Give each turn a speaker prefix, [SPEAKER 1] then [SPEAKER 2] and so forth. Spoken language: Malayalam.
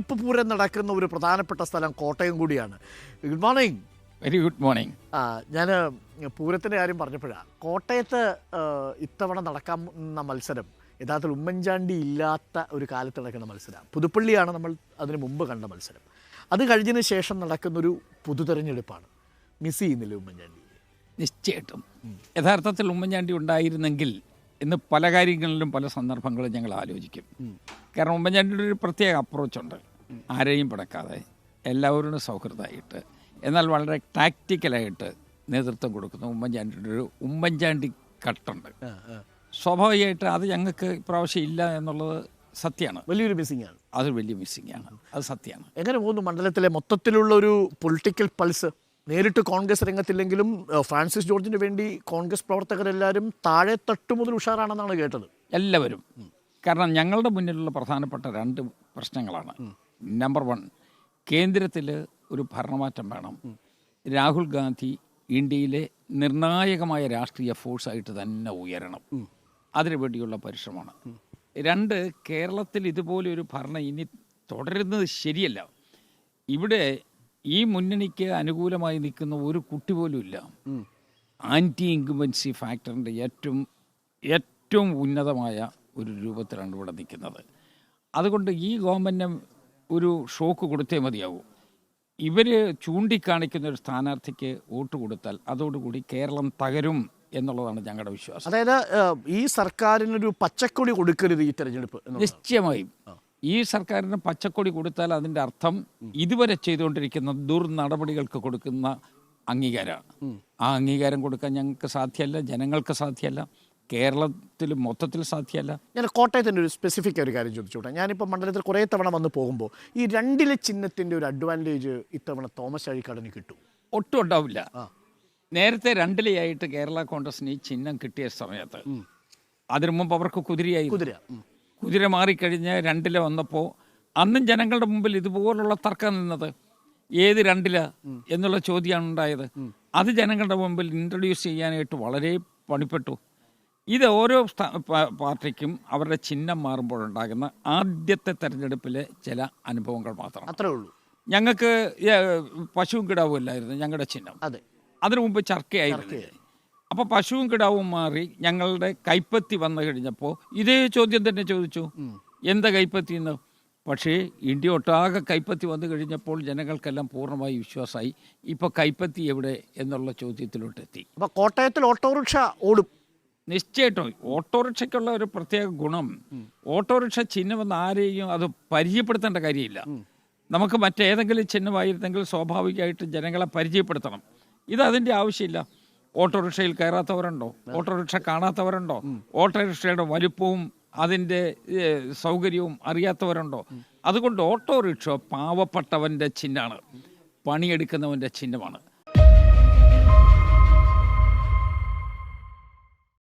[SPEAKER 1] തെരഞ്ഞെടുപ്പ് പൂരം നടക്കുന്ന ഒരു പ്രധാനപ്പെട്ട സ്ഥലം കോട്ടയം കൂടിയാണ്. Good morning
[SPEAKER 2] very good morning ആ
[SPEAKER 1] ഞാൻ പൂരത്തിന്റെ കാര്യം പറഞ്ഞപ്പോഴാണ് കോട്ടയത്ത് ഇത്തവണ നടക്കാവുന്ന മത്സരം യഥാർത്ഥത്തിൽ ഉമ്മൻചാണ്ടി ഇല്ലാത്ത ഒരു കാലത്ത് നടക്കുന്ന മത്സരം പുതുപ്പള്ളിയാണ് നമ്മൾ അതിന് മുമ്പ് കണ്ട മത്സരം. അത് കഴിഞ്ഞതിന് ശേഷം നടക്കുന്നൊരു പൊതുതെരഞ്ഞെടുപ്പാണ്. മിസ് ചെയ്യുന്നില്ല ഉമ്മൻചാണ്ടി?
[SPEAKER 2] നിശ്ചയമായിട്ടും. യഥാർത്ഥത്തിൽ ഉമ്മൻചാണ്ടി ഉണ്ടായിരുന്നെങ്കിൽ ഇന്ന് പല കാര്യങ്ങളിലും പല സന്ദർഭങ്ങളും ഞങ്ങൾ ആലോചിക്കും. കാരണം ഉമ്മൻചാണ്ടിയുടെ ഒരു പ്രത്യേക അപ്രോച്ചുണ്ട് ആരെയും പിടക്കാതെ എല്ലാവരോടും സൗഹൃദമായിട്ട് എന്നാൽ വളരെ ടാക്റ്റിക്കലായിട്ട് നേതൃത്വം കൊടുക്കുന്ന. ഉമ്മൻചാണ്ടിയുടെ ഒരു ഉമ്മൻചാണ്ടി കട്ടുണ്ട്. സ്വാഭാവികമായിട്ട് അത് ഞങ്ങൾക്ക് ഇപ്രാവശ്യം ഇല്ല എന്നുള്ളത് സത്യമാണ്.
[SPEAKER 1] വലിയൊരു മിസ്സിംഗ് ആണ്.
[SPEAKER 2] അത് വലിയ മിസ്സിംഗ് ആണ്. അത് സത്യമാണ്.
[SPEAKER 1] എങ്ങനെ പോകുന്നു മണ്ഡലത്തിലെ മൊത്തത്തിലുള്ള ഒരു പൊളിറ്റിക്കൽ പൾസ് നേരിട്ട് കോൺഗ്രസ് രംഗത്തില്ലെങ്കിലും ഫ്രാൻസിസ് ജോർജിന് വേണ്ടി കോൺഗ്രസ് പ്രവർത്തകരെല്ലാവരും താഴെ തട്ടു മുതൽ ഉഷാറാണെന്നാണ് കേട്ടത്.
[SPEAKER 2] എല്ലാവരും. കാരണം ഞങ്ങളുടെ മുന്നിലുള്ള പ്രധാനപ്പെട്ട രണ്ട് പ്രശ്നങ്ങളാണ്. നമ്പർ വൺ കേന്ദ്രത്തിൽ ഒരു ഭരണമാറ്റം വേണം. രാഹുൽ ഗാന്ധി ഇന്ത്യയിലെ നിർണായകമായ രാഷ്ട്രീയ ഫോഴ്സായിട്ട് തന്നെ ഉയരണം. അതിനു വേണ്ടിയുള്ള പരിശ്രമമാണ്. രണ്ട് കേരളത്തിൽ ഇതുപോലെ ഒരു ഭരണം ഇനി തുടരുന്നത് ശരിയല്ല. ഇവിടെ ഈ മുന്നണിക്ക് അനുകൂലമായി നിൽക്കുന്ന ഒരു കുട്ടി പോലും ഇല്ല. ആന്റി ഇൻകുമൻസി ഫാക്ടറിന്റെ ഏറ്റവും ഏറ്റവും ഉന്നതമായ ഒരു രൂപത്തിലാണ് ഇവിടെ നിൽക്കുന്നത്. അതുകൊണ്ട് ഈ ഗവൺമെന്റ് ഒരു ഷോക്ക് കൊടുത്തേ മതിയാവൂ. ഇവർ ചൂണ്ടിക്കാണിക്കുന്ന ഒരു സ്ഥാനാർത്ഥിക്ക് വോട്ട് കൊടുത്താൽ അതോടുകൂടി കേരളം തകരും എന്നുള്ളതാണ് ഞങ്ങളുടെ വിശ്വാസം.
[SPEAKER 1] അതായത് ഈ സർക്കാരിനൊരു പച്ചക്കൊടി കൊടുക്കരുത് ഈ തെരഞ്ഞെടുപ്പ്
[SPEAKER 2] നിശ്ചയമായും. ഈ സർക്കാരിന് പച്ചക്കൊടി കൊടുത്താൽ അതിന്റെ അർത്ഥം ഇതുവരെ ചെയ്തുകൊണ്ടിരിക്കുന്ന ദുർനടപടികൾക്ക് കൊടുക്കുന്ന അംഗീകാരമാണ്. ആ അംഗീകാരം കൊടുക്കാൻ ഞങ്ങൾക്ക് സാധ്യമല്ല ജനങ്ങൾക്ക് സാധ്യമല്ല. കേരളത്തിൽ മൊത്തത്തിൽ സാധ്യമല്ല.
[SPEAKER 1] ഞാൻ കോട്ടയത്തിന്റെ ഒരു സ്പെസിഫിക് ഒരു കാര്യം ചോദിച്ചോട്ടെ ഞാനിപ്പോൾ മണ്ഡലത്തിൽ കുറേ തവണ വന്ന് പോകുമ്പോൾ ഈ രണ്ടിലെ ചിഹ്നത്തിന്റെ ഒരു അഡ്വാന്റേജ് ഇത്തവണ തോമസ് അഴിക്കാടിന് കിട്ടും.
[SPEAKER 2] ഒട്ടും ഉണ്ടാവില്ല. നേരത്തെ രണ്ടിലെയായിട്ട് കേരള കോൺഗ്രസിന് ഈ ചിഹ്നം കിട്ടിയ സമയത്ത് അതിനു മുമ്പ് അവർക്ക് കുതിരയായി.
[SPEAKER 1] കുതിര.
[SPEAKER 2] കുതിര മാറിക്കഴിഞ്ഞ് രണ്ടിലെ വന്നപ്പോൾ അന്നും ജനങ്ങളുടെ മുമ്പിൽ ഇതുപോലുള്ള തർക്കം നിന്നത് ഏത് രണ്ടില എന്നുള്ള ചോദ്യമാണ് ഉണ്ടായത്. അത് ജനങ്ങളുടെ മുമ്പിൽ ഇൻട്രൊഡ്യൂസ് ചെയ്യാനായിട്ട് വളരെ പണിപ്പെട്ടു. ഇത് ഓരോ പാർട്ടിക്കും അവരുടെ ചിഹ്നം മാറുമ്പോഴുണ്ടാകുന്ന ആദ്യത്തെ തെരഞ്ഞെടുപ്പിലെ ചില അനുഭവങ്ങൾ മാത്രം.
[SPEAKER 1] അത്രേ ഉള്ളൂ.
[SPEAKER 2] ഞങ്ങൾക്ക് പശുവും കിടാവും ഇല്ലായിരുന്നു ഞങ്ങളുടെ ചിഹ്നം.
[SPEAKER 1] അതെ.
[SPEAKER 2] അതിനു മുമ്പ് ചർക്കയായിരുന്നു. അപ്പോൾ പശുവും കിടാവും മാറി ഞങ്ങളുടെ കൈപ്പത്തി വന്നു കഴിഞ്ഞപ്പോൾ ഇതേ ചോദ്യം തന്നെ ചോദിച്ചു. എന്താ കൈപ്പത്തി എന്ന്? പക്ഷേ ഇന്ത്യ ഒട്ടാകെ കൈപ്പത്തി വന്നു കഴിഞ്ഞപ്പോൾ ജനങ്ങൾക്കെല്ലാം പൂർണമായി വിശ്വാസമായി. ഇപ്പോൾ കൈപ്പത്തി എവിടെ എന്നുള്ള ചോദ്യത്തിലോട്ട് എത്തി
[SPEAKER 1] അപ്പോൾ കോട്ടയത്തിൽ ഓട്ടോറിക്ഷ ഓടും.
[SPEAKER 2] നിശ്ചയമായിട്ടും ഓട്ടോറിക്ഷയ്ക്കുള്ള ഒരു പ്രത്യേക ഗുണം ഓട്ടോറിക്ഷ ചിഹ്നമെന്ന് ആരെയും അത് പരിചയപ്പെടുത്തേണ്ട കാര്യമില്ല. നമുക്ക് മറ്റേതെങ്കിലും ചിഹ്നമായിരുന്നെങ്കിൽ സ്വാഭാവികമായിട്ട് ജനങ്ങളെ പരിചയപ്പെടുത്തണം. ഇത് അതിന്റെ ആവശ്യമില്ല. ഓട്ടോറിക്ഷയിൽ കയറാത്തവരുണ്ടോ? ഓട്ടോറിക്ഷ കാണാത്തവരുണ്ടോ? ഓട്ടോറിക്ഷയുടെ വലുപ്പവും അതിന്റെ സൗകര്യവും അറിയാത്തവരുണ്ടോ? അതുകൊണ്ട് ഓട്ടോറിക്ഷ പാവപ്പെട്ടവന്റെ ചിഹ്നമാണ്. പണിയെടുക്കുന്നവന്റെ ചിഹ്നമാണ്.